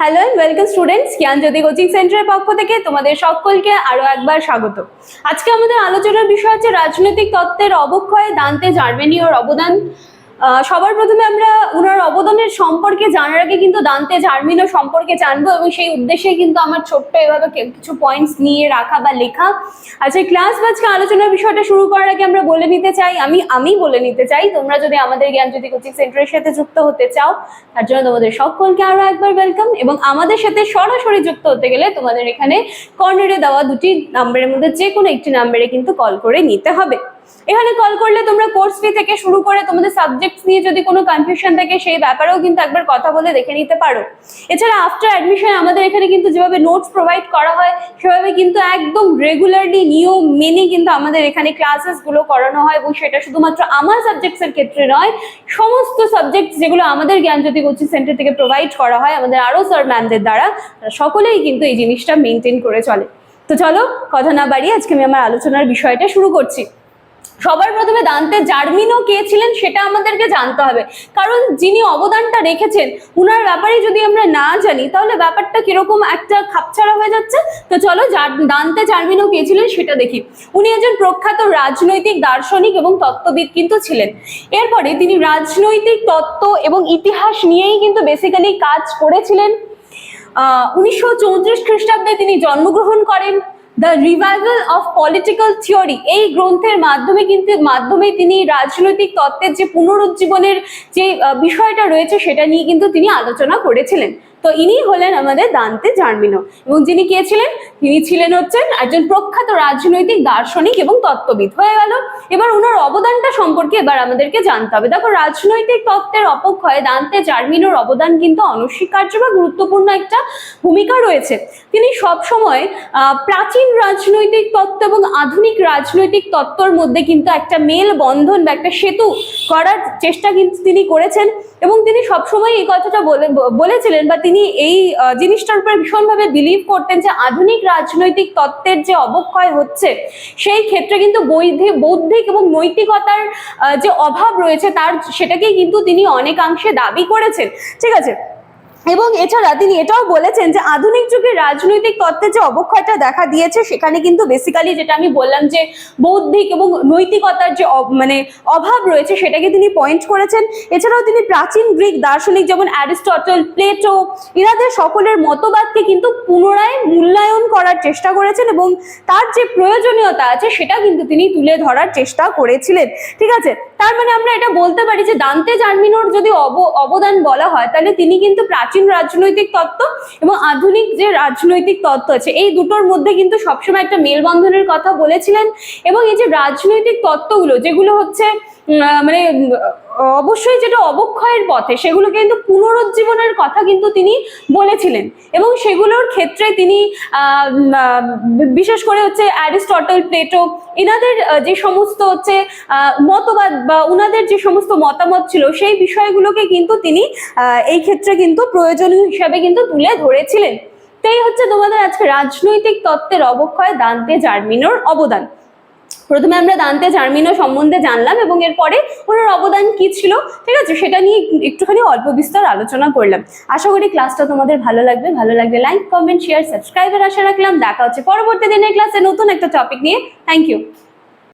Hello and welcome students Gyanjyoti coaching সেন্টারের পক্ষ থেকে তোমাদের সকলকে আরও একবার স্বাগত। আজকে আমাদের আলোচনার বিষয় হচ্ছে রাজনৈতিক তত্ত্বের অবক্ষয়ে দান্তে জার্মানিওর অবদান। সবার প্রথমে আমরা ওনার অবদানের সম্পর্কে জানার আগে কিন্তু দান্তে জার্মিনো সম্পর্কে জানব এবং সেই উদ্দেশ্যে কিন্তু আমার ছোট্ট এভাবে কিছু পয়েন্টস নিয়ে রাখা বা লেখা। আচ্ছা ক্লাস আজকে আলোচনার বিষয়টা শুরু করার আগে আমরা বলে নিতে চাই, আমি আমি বলে নিতে চাই, তোমরা যদি আমাদের জ্ঞান জ্ঞানজ্যোতি কোচিং সেন্টারের সাথে যুক্ত হতে চাও, তার জন্য তোমাদের সকলকে আরও একবার ওয়েলকাম এবং আমাদের সাথে সরাসরি যুক্ত হতে গেলে তোমাদের এখানে কর্নারে দেওয়া দুটি নাম্বারের মধ্যে যে কোনো একটি নাম্বারে কিন্তু কল করে নিতে হবে। এখানে কল করলে তোমরা কোর্স ফি থেকে শুরু করে তোমাদের সাবজেক্টস নিয়ে যদি কোনো কনফিউশন থাকে, সেই ব্যাপারেও কিন্তু একবার কথা বলে দেখে নিতে পারো। এছাড়া আফটার অ্যাডমিশন আমাদের এখানে কিন্তু যেভাবে নোটস প্রোভাইড করা হয়, সেভাবে কিন্তু একদম রেগুলারলি নিয়ম মেনে কিন্তু আমাদের এখানে ক্লাসেসগুলো করানো হয় এবং সেটা শুধুমাত্র আমার সাবজেক্টসের ক্ষেত্রে নয়, সমস্ত সাবজেক্ট যেগুলো আমাদের জ্ঞান জ্ঞানজ্যোতি কোচিং সেন্টার থেকে প্রোভাইড করা হয়, আমাদের আরও স্যার ম্যামদের দ্বারা সকলেই কিন্তু এই জিনিসটা মেনটেন করে চলে। তো চলো, কথা না বাড়িয়ে আজকে আমি আমার আলোচনার বিষয়টা শুরু করছি। সবার প্রথমে দান্তে জার্মিনো কে ছিলেন সেটা আমাদেরকে জানতে হবে। কারণ যিনি অবদানটা রেখেছেন, উনার ব্যাপারে যদি আমরা না জানি, তাহলে ব্যাপারটা কীরকম একটা খাপছাড়া হয়ে যাচ্ছে? তো চলো দান্তে জার্মিনো কে ছিলেন সেটা দেখি। উনি একজন প্রখ্যাত রাজনৈতিক, দার্শনিক এবং তত্ত্ববিদ কিন্তু ছিলেন। এরপরে তিনি রাজনৈতিক, তত্ত্ব এবং ইতিহাস নিয়েই কিন্তু বেসিক্যালি কাজ করেছিলেন। উনিশশো চৌত্রিশ খ্রিস্টাব্দে তিনি জন্মগ্রহণ করেন। The revival of political theory এই গ্রন্থের মাধ্যমে কিন্তু, মাধ্যমে তিনি রাজনৈতিক তত্ত্বের যে পুনরুজ্জীবনের যে বিষয়টা রয়েছে সেটা নিয়ে কিন্তু তিনি আলোচনা করেছিলেন। তো ইনি হলেন আমাদের দান্তে জার্মিনো। এবং যিনি কে ছিলেন? তিনি ছিলেন হচ্ছেন একজন প্রখ্যাত রাজনৈতিক, দার্শনিক এবং তত্ত্ববিদ। হয়ে গেল। এবার ওনার অবদানটা সম্পর্কে এবার আমাদেরকে জানতে হবে। দেখো, রাজনৈতিক তত্ত্বের অপক্ষয়ে দান্তে জার্মিনোর অবদান কিন্তু অনস্বীকার্য বা গুরুত্বপূর্ণ একটা ভূমিকা রয়েছে। তিনি সবসময় প্রাচীন রাজনৈতিক তত্ত্ব এবং আধুনিক রাজনৈতিক তত্ত্বর মধ্যে কিন্তু একটা মেল বন্ধন বা একটা সেতু করার চেষ্টা কিন্তু তিনি করেছেন। এবং তিনি সবসময় এই কথাটা বলেছিলেন বা তিনি এই জিনিসটার উপরে ভীষণভাবে বিলিভ করতেন যে আধুনিক রাজনৈতিক তত্ত্বের যে অবক্ষয় হচ্ছে, সেই ক্ষেত্রে কিন্তু বৌদ্ধিক এবং নৈতিকতার যে অভাব রয়েছে তার, সেটাকেই কিন্তু তিনি অনেকাংশে দাবি করেছেন। ঠিক আছে? এবং এছাড়া তিনি এটাও বলেছেন যে আধুনিক যুগে রাজনৈতিক তত্ত্বের যে অবক্ষয়টা দেখা দিয়েছে, সেখানে কিন্তু বেসিক্যালি যেটা আমি বললাম যে বৌদ্ধিক এবং নৈতিকতার যে মানে অভাব রয়েছে, সেটাকে তিনি পয়েন্ট করেছেন। এছাড়াও তিনি প্রাচীন গ্রিক দার্শনিক যেমন অ্যারিস্টটল, প্লেটো ইনাদের সকলের মতবাদকে কিন্তু পুনরায় মূল্যায়ন করার চেষ্টা করেছেন এবং তার যে প্রয়োজনীয়তা আছে, সেটা কিন্তু তিনি তুলে ধরার চেষ্টা করেছিলেন। ঠিক আছে? তার মানে আমরা এটা বলতে পারি যে দান্তে জার্মিনোর যদি অব- অবদান বলা হয়, তাহলে তিনি কিন্তু প্রাচীন রাজনৈতিক তত্ত্ব এবং আধুনিক যে রাজনৈতিক তত্ত্ব আছে, এই দুটোর মধ্যে কিন্তু সবসময় একটা মেলবন্ধনের কথা বলেছিলেন এবং এই যে রাজনৈতিক তত্ত্বগুলো, যেগুলো হচ্ছে মানে অবশ্যই যেটা অবক্ষয়ের পথে, সেগুলো কিন্তু পুনরুজ্জীবনের কথা কিন্তু তিনি বলেছিলেন। এবং সেগুলোর ক্ষেত্রে তিনি বিশেষ করে হচ্ছে অ্যারিস্টটল, প্লেটো, এনাদের যে সমস্ত হচ্ছে মতবাদ বা উনাদের যে সমস্ত মতামত ছিল, সেই বিষয়গুলোকে কিন্তু তিনি এই ক্ষেত্রে কিন্তু প্রয়োজনীয় হিসাবে কিন্তু তুলে ধরেছিলেন। তাই হচ্ছে তোমাদের আজকে রাজনৈতিক তত্ত্বের অবক্ষয়, দান্তে জার্মিনোর অবদান। প্রথমে আমরা দান্তে জার্মিনো সম্বন্ধে জানলাম এবং এরপরে ওনার অবদান কি ছিল, ঠিক আছে? সেটা নিয়ে একটুখানি অল্প বিস্তর আলোচনা করলাম। আশা করি ক্লাসটা তোমাদের ভালো লাগবে। ভালো লাগবে লাইক কমেন্ট শেয়ার সাবস্ক্রাইবের আশা রাখলাম। দেখা হচ্ছে পরবর্তী দিনের ক্লাসে নতুন একটা টপিক নিয়ে। Thank you